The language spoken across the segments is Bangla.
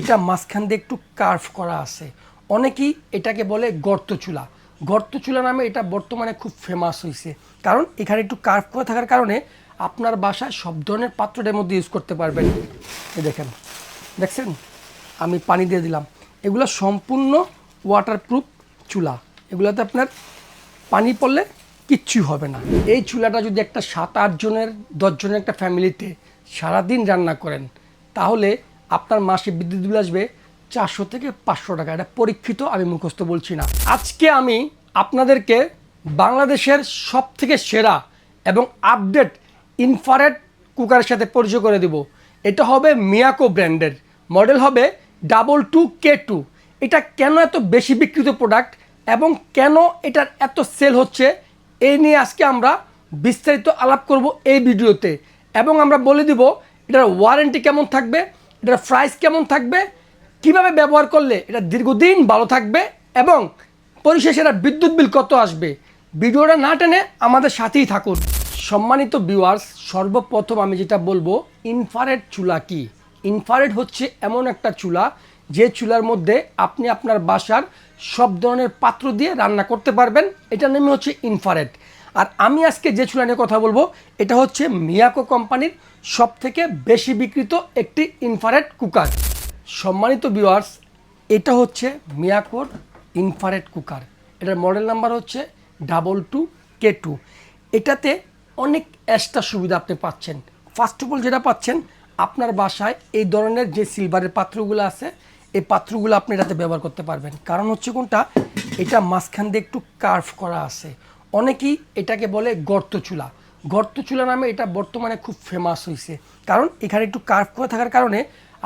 এটা মাঝখান দিয়ে একটু কার্ভ করা আছে। অনেকেই এটাকে বলে গর্ত চুলা গর্ত চুলা নামে এটা বর্তমানে খুব ফেমাস হয়েছে কারণ এখানে একটু কার্ভ করা থাকার কারণে আপনার বাসায় সব ধরনের পাত্রটার মধ্যে ইউজ করতে পারবেন। দেখেন, দেখছেন? আমি পানি দিয়ে দিলাম। এগুলো সম্পূর্ণ ওয়াটারপ্রুফ চুলা। এগুলোতে আপনার পানি পড়লে কিচ্ছু হবে না। এই চুলাটা যদি একটা সাত আট জনের, দশ জনের একটা ফ্যামিলিতে সারাদিন রান্না করেন, তাহলে আপনার মাসে বিদ্যুৎ বিল আসবে চারশো থেকে পাঁচশো টাকা। এটা পরীক্ষিত, আমি মুখস্থ বলছি না। আজকে আমি আপনাদেরকে বাংলাদেশের সব থেকে সেরা এবং আপডেট ইনফারেট কুকারের সাথে পরিচয় করে দেব। এটা হবে মিয়াকো ব্র্যান্ডের মডেল হবে ডাবল টু কে টু এটা কেন এত বেশি বিক্রিত প্রোডাক্ট এবং কেন এটার এত সেল হচ্ছে এই নিয়ে আজকে আমরা বিস্তারিত আলাপ করব এই ভিডিওতে। এবং আমরা বলে দিব, এটার ওয়ারেন্টি কেমন থাকবে এটার প্রাইস কেমন থাকবে? কীভাবে ব্যবহার করলে এটা দীর্ঘদিন ভালো থাকবে? এবং পরিশেষে এটা বিদ্যুৎ বিল কত আসবে? ভিডিওটা না টেনে আমাদের সাথেই থাকুন। সম্মানিত ভিউয়ার্স সর্বপ্রথম আমি যেটা বলব ইনফারেট চুলা কি? ইনফারেট হচ্ছে এমন একটা চুলা, যে চুলার মধ্যে আপনি আপনার বাসার সব ধরনের পাত্র দিয়ে রান্না করতে পারবেন। এটার নামে হচ্ছে ইনফারেট আর আমি আজকে যে চুলা নিয়ে কথা বলব, এটা হচ্ছে মিয়াকো কোম্পানির সব থেকে বেশি বিক্রিত একটি ইনফারেট কুকার সম্মানিত ভিউয়ার্স এটা হচ্ছে মিয়াকোর ইনফারেট কুকার এটার মডেল নাম্বার হচ্ছে ডাবল টু কে টু এটাতে অনেক এক্সট্রা সুবিধা আপনি পাচ্ছেন। ফার্স্ট অফ অল যেটা পাচ্ছেন, আপনার বাসায় এই ধরনের যে সিলভারের পাত্রগুলো আছে, এই পাত্রগুলো আপনি এটাতে ব্যবহার করতে পারবেন। কারণ হচ্ছে কোনটা? এটা মাঝখান দিয়ে একটু কার্ভ করা আছে। অনেকেই এটাকে বলে গর্ত চুলা গর্ত চুলা নামে এটা বর্তমানে খুব ফেমাস হয়েছে কারণ এখানে একটু কার্ভ করা থাকার কারণে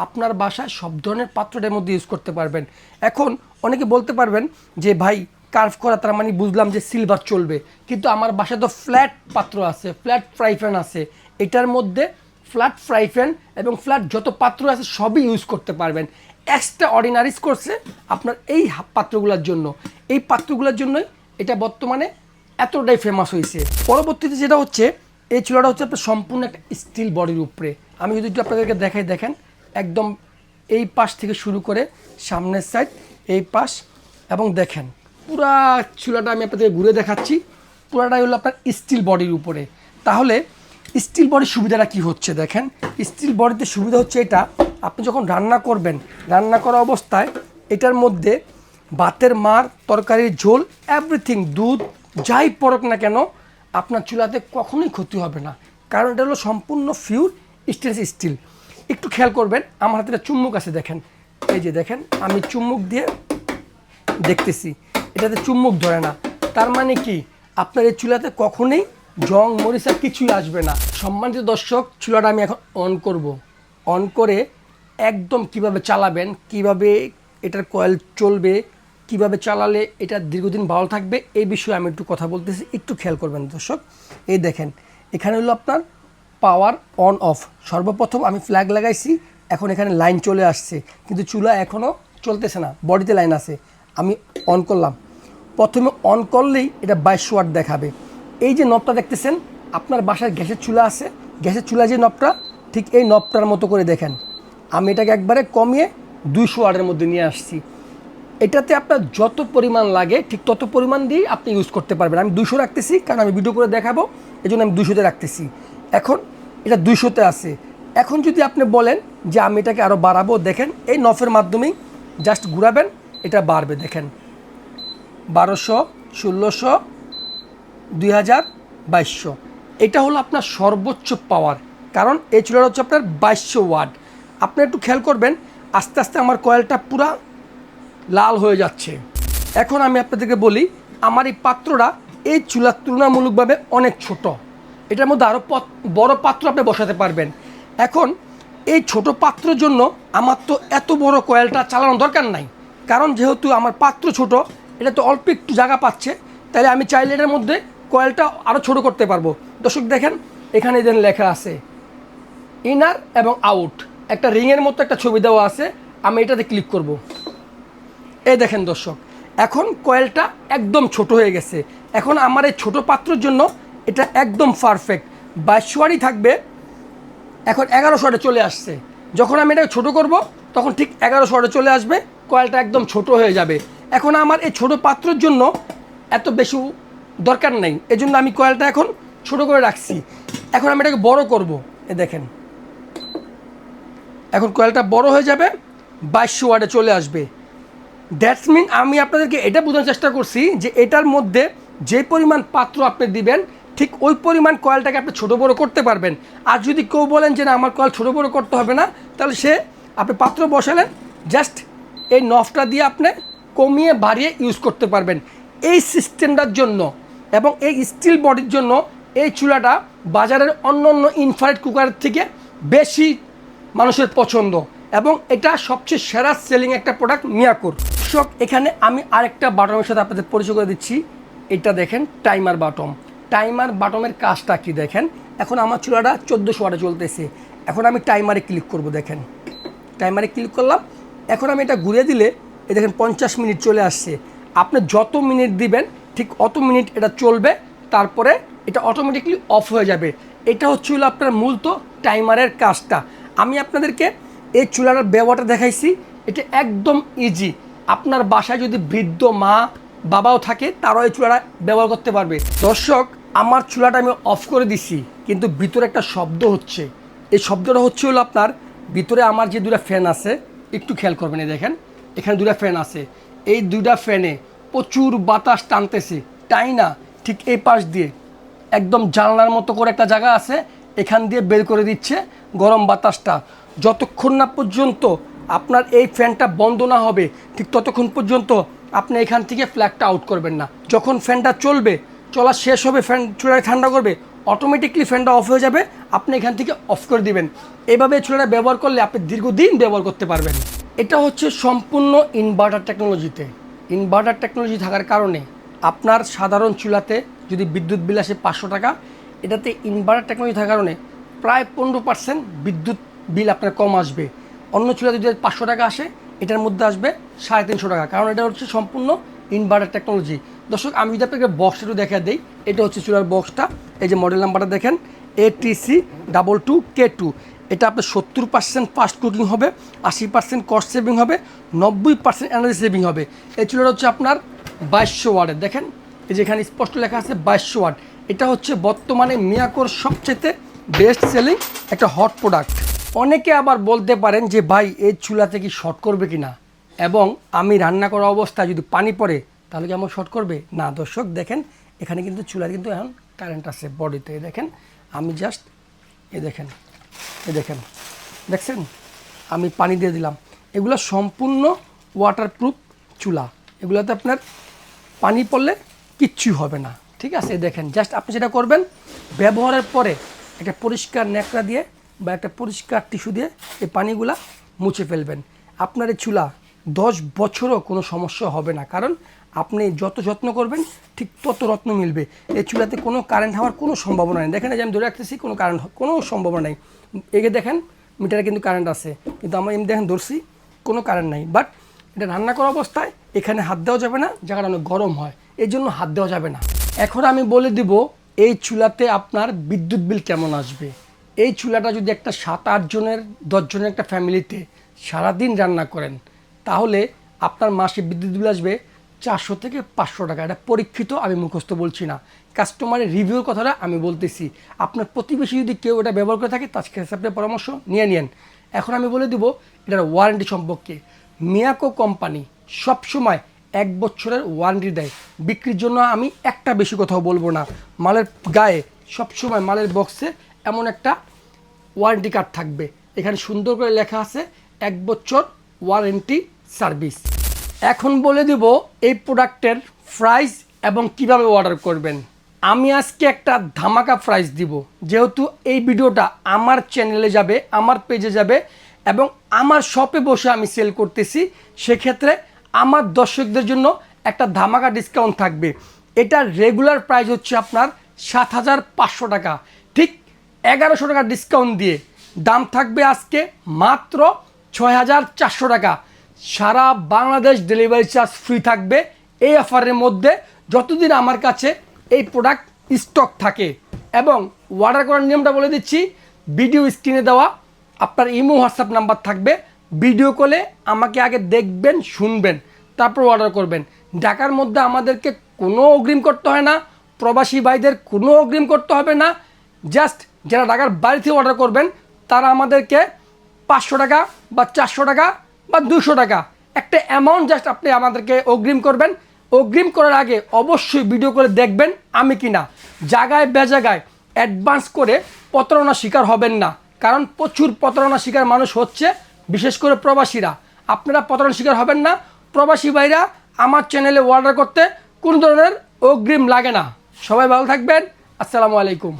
আপনার বাসায় সব ধরনের পাত্রটার মধ্যে ইউজ করতে পারবেন। এখন অনেকে বলতে পারবেন যে, ভাই কার্ভ করা তার মানে বুঝলাম যে সিলভার চলবে। কিন্তু আমার বাসায় তো ফ্ল্যাট পাত্র আছে ফ্ল্যাট ফ্রাই আছে। এটার মধ্যে ফ্ল্যাট ফ্রাই এবং ফ্ল্যাট যত পাত্র আছে সবই ইউজ করতে পারবেন। এক্সট্রা অর্ডিনারিজ করছে আপনার এই পাত্রগুলোর জন্য। এই পাত্রগুলোর জন্যই এটা বর্তমানে এতটাই ফেমাস হয়েছে। পরবর্তীতে যেটা হচ্ছে, এই চুলাটা হচ্ছে আপনার সম্পূর্ণ একটা স্টিল বডির উপরে। আমি যদি একটু আপনাদেরকে দেখাই, দেখেন, একদম এই পাশ থেকে শুরু করে সামনের সাইড এই পাশ, এবং দেখেন, পুরা চুলাটা আমি আপনাদের ঘুরে দেখাচ্ছি। পুরাটাই হলো আপনার স্টিল বডির উপরে। তাহলে স্টিল বডির সুবিধাটা কি হচ্ছে, দেখেন? স্টিল বডিতে সুবিধা হচ্ছে এটা, আপনি যখন রান্না করবেন, রান্না করা অবস্থায়, এটার মধ্যে ভাতের মার, তরকারির ঝোল এভরিথিং দুধ যাই পড়ক না কেন, আপনার চুলাতে কখনোই ক্ষতি হবে না। কারণ এটা হলো সম্পূর্ণ ফিউর স্টেনলেস স্টিল একটু খেয়াল করবেন, আমার হাতে চুম্বুক আছে, দেখেন। এই যে দেখেন, আমি চুম্বুক দিয়ে দেখতেছি। এটাতে চুম্বক ধরে না। তার মানে কি? আপনার এই চুলাতে কখনোই জং, মরিচা কিছুই আসবে না। সম্মানিত দর্শক, চুলাটা আমি এখন অন করব। অন করে একদম কীভাবে চালাবেন, কীভাবে এটার কয়েল চলবে কীভাবে চালালে এটা দীর্ঘদিন ভালো থাকবে এই বিষয়ে আমি একটু কথা বলতেছি, একটু খেয়াল করবেন দর্শক। এই দেখেন, এখানে হলো আপনার পাওয়ার অন অফ সর্বপ্রথম আমি ফ্ল্যাগ লাগাইছি, এখন এখানে লাইন চলে আসছে, কিন্তু চুলা এখনও চলতেছে না বডিতে লাইন আছে, আমি অন করলাম। প্রথমে অন করলেই এটা বাইশ ওয়াট দেখাবে। এই যে নবটা দেখতেছেন, আপনার বাসায় গ্যাসের চুলা আছে, গ্যাসের চুলা যে নবটা ঠিক এই নবটার মতো করে দেখেন। আমি এটাকে একবারে কমিয়ে দুইশো ওয়াটের মধ্যে নিয়ে আসছি। এটাতে আপনার যত পরিমাণ লাগে, ঠিক তত পরিমাণ দিয়েই আপনি ইউজ করতে পারবেন। আমি দুশো রাখতেছি, কারণ আমি ভিডিও করে দেখাবো এই জন্য আমি দুশোতে রাখতেছি। এখন এটা দুশোতে আছে। এখন যদি আপনি বলেন যে আমি এটাকে আরও বাড়াবো, দেখেন, এই নফের মাধ্যমেই জাস্ট ঘুরাবেন, এটা বাড়বে, দেখেন। বারোশো, ষোলোশো দুই হাজার বাইশশো। এটা হলো আপনার সর্বোচ্চ পাওয়ার কারণ এই চুলাটা হচ্ছে আপনার বাইশশো ওয়াট। আপনি একটু খেয়াল করবেন, আস্তে আস্তে আমার কয়েলটা পুরা লাল হয়ে যাচ্ছে। এখন আমি আপনাদেরকে বলি, আমার এই পাত্রটা এই চুলার তুলনামূলকভাবে অনেক ছোট। এটার মধ্যে আরও বড় পাত্র আপনি বসাতে পারবেন। এখন এই ছোট পাত্রের জন্য আমার তো এত বড় কয়েলটা চালানোর দরকার নাই। কারণ যেহেতু আমার পাত্র ছোট, এটা তো অল্প একটু জায়গা পাচ্ছে, তাহলে আমি চাইলে এটার মধ্যে কয়েলটা আরও ছোট করতে পারব। দর্শক দেখেন, এখানে যেন লেখা আছে ইনার এবং আউট একটা রিংয়ের মতো একটা ছবি দেওয়া আছে, আমি এটাতে ক্লিক করব। এই দেখেন দর্শক, এখন কয়েলটা একদম ছোট হয়ে গেছে। এখন আমার এই ছোটো পাত্রর জন্য এটা একদম পারফেক্ট বাইশোয়ারই থাকবে, এখন এগারোশোটা চলে আসছে। যখন আমি এটাকে ছোটো করব, তখন ঠিক এগারো ওয়াটে চলে আসবে, কয়েলটা একদম ছোট হয়ে যাবে। এখন আমার এই ছোট পাত্রর জন্য এত বেশি দরকার নেই, এজন্য আমি কয়েলটা এখন ছোট করে রাখছি। এখন আমি এটাকে বড় করব, এ দেখেন। এখন কয়েলটা বড় হয়ে যাবে বাইশশো ওয়ার্ডে চলে আসবে। দ্যাটস মিন আমি আপনাদেরকে এটা বোঝানোর চেষ্টা করছি যে এটার মধ্যে যে পরিমাণ পাত্র আপনি দিবেন, ঠিক ওই পরিমাণ কয়েলটাকে আপনি ছোটো বড়ো করতে পারবেন। আর যদি কেউ বলেন যে না, আমার কয়েল ছোটো বড়ো করতে হবে না, তাহলে সে আপনি পাত্র বসালেন জাস্ট এই নফটা দিয়ে আপনি কমিয়ে বাড়িয়ে ইউজ করতে পারবেন। এই সিস্টেমটার জন্য এবং এই স্টিল বডির জন্য এই চুলাটা বাজারের অন্য অন্য ইনফ্রারেড কুকারের থেকে বেশি মানুষের পছন্দ। এবং এটা সবচেয়ে সেরা সেলিং একটা প্রোডাক্ট মিয়াকুর। শক এখানে আমি আরেকটা বাটমের সাথে আপনাদের পরিচয় করে দিচ্ছি। এটা দেখেন, টাইমার বাটম টাইমার বাটমের কাজটা কি দেখেন? এখন আমার চুলাটা চোদ্দোশো ওয়াটে চলতেছে। এখন আমি টাইমারে ক্লিক করব, দেখেন। টাইমারে ক্লিক করলাম। এখন আমি এটা ঘুরে দিলে, এই দেখেন পঞ্চাশ মিনিট চলে আসছে। আপনি যত মিনিট দিবেন, ঠিক অত মিনিট এটা চলবে, তারপরে এটা অটোমেটিকলি অফ হয়ে যাবে। এটা হচ্ছে হলো আপনার মূলত টাইমারের কাজটা। আমি আপনাদেরকে এই চুলাটার ব্যবহারটা দেখাইছি। এটা একদম ইজি আপনার বাসায় যদি বৃদ্ধ মা বাবাও থাকে, তারাও এই চুলাটা ব্যবহার করতে পারবে। দর্শক, আমার চুলাটা আমি অফ করে দিছি, কিন্তু ভিতরে একটা শব্দ হচ্ছে। এই শব্দটা হচ্ছে হলো আপনার, ভিতরে আমার যে দুটা ফ্যান আছে, একটু খেয়াল করবেন এই দেখেন, এখানে দুটা ফ্যান আছে। এই দুটা ফ্যানে প্রচুর বাতাস টানতেছে, তাই না? ঠিক এই পাশ দিয়ে, একদম জানলার মতো করে একটা জায়গা আছে, এখান দিয়ে বের করে দিচ্ছে গরম বাতাসটা। যতক্ষণ না পর্যন্ত আপনার এই ফ্যানটা বন্ধ না হবে, ঠিক ততক্ষণ পর্যন্ত আপনি এখান থেকে ফ্ল্যাগটা আউট করবেন না। যখন ফ্যানটা চলবে, চলা শেষ হবে, ফ্যান চুলায় ঠান্ডা করবে অটোমেটিকলি ফ্যানটা অফ হয়ে যাবে, আপনি এখান থেকে অফ করে দিবেন। এভাবে চুলাটা ব্যবহার করলে আপনি দীর্ঘদিন ব্যবহার করতে পারবেন। এটা হচ্ছে সম্পূর্ণ ইনভার্টার টেকনোলজিতে ইনভার্টার টেকনোলজি থাকার কারণে আপনার সাধারণ চুলাতে যদি বিদ্যুৎ বিল আসে পাঁচশো টাকা, এটাতে ইনভার্টার টেকনোলজি থাকার কারণে প্রায় পনেরো পার্সেন্ট বিদ্যুৎ বিল আপনার কম আসবে। অন্য চুলা যদি পাঁচশো টাকা আসে, এটার মধ্যে আসবে সাড়ে তিনশো টাকা। কারণ এটা হচ্ছে সম্পূর্ণ ইনভার্টার টেকনোলজি দর্শক, আমি যদি আপনাকে বক্সটা একটু দেখা দিই, এটা হচ্ছে চুলার বক্সটা এই যে মডেল নাম্বারটা দেখেন ATC double two K two এটা আপনার সত্তর পার্সেন্ট ফাস্ট কুকিং হবে, আশি পার্সেন্ট কস্ট সেভিং হবে, নব্বই পার্সেন্ট এনার্জি সেভিং হবে। এই চুলাটা হচ্ছে আপনার বাইশশো ওয়ার্ডের দেখেন, এই যে এখানে স্পষ্ট লেখা আছে বাইশশো ওয়াট এটা হচ্ছে বর্তমানে মিয়াকোর সবচেয়ে বেস্ট সেলিং একটা হট প্রোডাক্ট অনেকে আবার বলতে পারেন যে, ভাই এই চুলাতে কি শর্ট করবে কি না এবং আমি রান্না করা অবস্থায় যদি পানি পড়ে, তাহলে কি আমার শর্ট করবে? না, দর্শক, দেখেন, এখানে কিন্তু চুলার কিন্তু এখন কারেন্ট আছে বডিতে। দেখেন, আমি জাস্ট এ দেখেন এ দেখেন, দেখছেন? আমি পানি দিয়ে দিলাম। এগুলো সম্পূর্ণ ওয়াটারপ্রুফ চুলা। এগুলোতে আপনার পানি পড়লে কিচ্ছুই হবে না। ঠিক আছে? দেখেন জাস্ট আপনি যেটা করবেন, ব্যবহারের পরে একটা পরিষ্কার ন্যাকড়া দিয়ে বা একটা পরিষ্কার টিস্যু দিয়ে এই পানিগুলা মুছে ফেলবেন। আপনার এই চুলা দশ বছরও কোনো সমস্যা হবে না। কারণ আপনি যত যত্ন করবেন, ঠিক তত রত্ন মিলবে। এই চুলাতে কোনো কারেন্ট হওয়ার কোনো সম্ভাবনা নেই। দেখেন যে আমি ধরে রাখতেছি, কোনো কারেন্ট কোনো সম্ভাবনা নেই। এগে দেখেন, মিটারে কিন্তু কারেন্ট আছে। কিন্তু আমার এমনি দেখেন ধরছি, কোনো কারেন্ট নাই। বাট এটা রান্না করা অবস্থায় এখানে হাত দেওয়া যাবে না জায়গাটা অনেক গরম হয়। এই জন্য হাত দেওয়া যাবে না। এখন আমি বলে দিব, এই চুলাতে আপনার বিদ্যুৎ বিল কেমন আসবে? এই চুলাটা যদি একটা সাত, আট জনের, দশ জনের একটা ফ্যামিলিতে সারাদিন রান্না করেন, তাহলে আপনার মাসে বিদ্যুৎ বিল আসবে চারশো থেকে পাঁচশো টাকা। এটা পরীক্ষিত, আমি মুখস্থ বলছি না। কাস্টমারের রিভিউর কথাটা আমি বলতেছি। আপনার প্রতিবেশী যদি কেউ এটা ব্যবহার করে থাকে, তার কাছে আপনি পরামর্শ নিয়ে নিন এখন আমি বলে দিব, এটার ওয়ারেন্টি সম্পর্কে। মিয়াকো কোম্পানি সবসময় এক বছরের ওয়ারেন্টি দেয়। বিক্রির জন্য আমি একটা বেশি কথাও বলব না। মালের গায়ে সবসময় মালের বক্সে এমন একটা ওয়ারেন্টি কার্ড থাকবে। এখানে সুন্দর করে লেখা আছে, এক বছর ওয়ারেন্টি সার্ভিস এখন বলে দিব এই প্রোডাক্টের প্রাইস এবং কীভাবে অর্ডার করবেন। আমি আজকে একটা ধামাকা প্রাইস দিব। যেহেতু এই ভিডিওটা আমার চ্যানেলে যাবে, আমার পেজে যাবে এবং আমার শপে বসে আমি সেল করতেছি, সেক্ষেত্রে আমার দর্শকদের জন্য একটা ধামাকা ডিসকাউন্ট থাকবে। এটা রেগুলার প্রাইস হচ্ছে আপনার সাত হাজার পাঁচশো টাকা। ঠিক এগারোশো টাকা ডিসকাউন্ট দিয়ে। দাম থাকবে আজকে মাত্র ছয় হাজার চারশো টাকা। সারা বাংলাদেশ ডেলিভারি চার্জ ফ্রি থাকবে এই অফারের মধ্যে। যতদিন আমার কাছে এই প্রোডাক্ট স্টক থাকে। এবং অর্ডার করার নিয়মটা বলে দিচ্ছি ভিডিও স্ক্রিনে দেওয়া আপনার ইমো হোয়াটসঅ্যাপ নাম্বার থাকবে। ভিডিও কলে আমাকে আগে দেখবেন, শুনবেন, তারপর অর্ডার করবেন। ঢাকার মধ্যে আমাদেরকে কোনো অগ্রিম করতে হয় না। প্রবাসী ভাইদের কোনো অগ্রিম করতে হবে না। জাস্ট যারা ঢাকার বাড়ি থেকে অর্ডার করবেন, তারা আমাদেরকে পাঁচশো টাকা বা চারশো টাকা বা দুশো টাকা। একটা অ্যামাউন্ট জাস্ট আপনি আমাদেরকে অগ্রিম করবেন। অগ্রিম করার আগে অবশ্যই ভিডিও করে দেখবেন আমি কি না জায়গায় বেজাগায় অ্যাডভান্স করে প্রতারণা শিকার হবেন না। কারণ প্রচুর প্রতারণা শিকার মানুষ হচ্ছে, বিশেষ করে প্রবাসীরা। আপনারা প্রতারণা শিকার হবেন না। প্রবাসী ভাইরা আমার চ্যানেলে অর্ডার করতে কোনো ধরনের অগ্রিম লাগে না। সবাই ভালো থাকবেন। আসসালামু আলাইকুম।